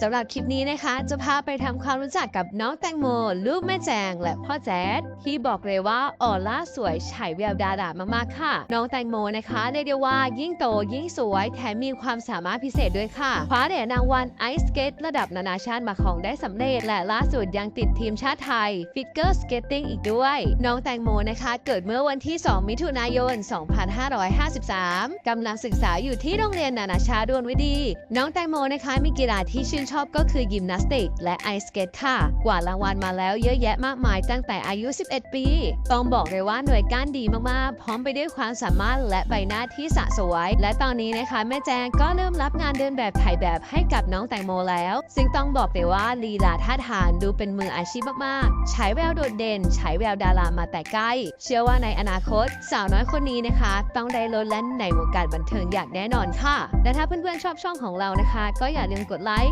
สำหรับคลิปนี้นะคะ จะพาไปทำความรู้จักกับน้องแตงโม ลูกแม่แจง และพ่อแจ๊ดที่บอกเลยว่าออร่าสวยฉายแววดารามากๆค่ะ น้องแตงโมนะคะเรียกได้ว่ายิ่งโตยิ่งสวย แถมมีความสามารถพิเศษด้วยค่ะคว้าเหรียญรางวัลไอซ์สเกตระดับนานาชาติมาของได้สำเร็จ และล่าสุดยังติดทีมชาติไทยฟิกเกอร์สเกตติ้งอีกด้วย น้องแตงโมนะคะ เกิดเมื่อวันที่ 2 มิถุนายน 2553กำลังศึกษาอยู่ที่โรงเรียนนานาชาติดวนวิดี น้องแตงโมนะคะมีกีฬาที่ชื่นชอบก็คือยิมนาสติก และไอสเกตค่ะ กว่ารางวัลมาแล้วเยอะแยะมากมายตั้งแต่อายุ 11 ปี ต้องบอกเลยว่าหน่วยก้านดีมากๆ พร้อมไปด้วยความสามารถและใบหน้าที่สะสวย และตอนนี้นะคะ แม่แจงก็เริ่มรับงานเดินแบบถ่ายแบบให้กับน้องแตงโมแล้ว ซึ่งต้องบอกเลยว่าลีลาท่าทางดูเป็นมืออาชีพมากๆฉายแววโดดเด่นฉายแววดารามาแต่ใกล้ เชื่อว่าในอนาคต สาวน้อยคนนี้นะคะ ต้องได้ลดแล่นในวงการบันเทิงอย่างแน่นอนค่ะ และถ้าเพื่อนๆชอบช่องของเรานะคะ ก็อย่าลืมกดไลค์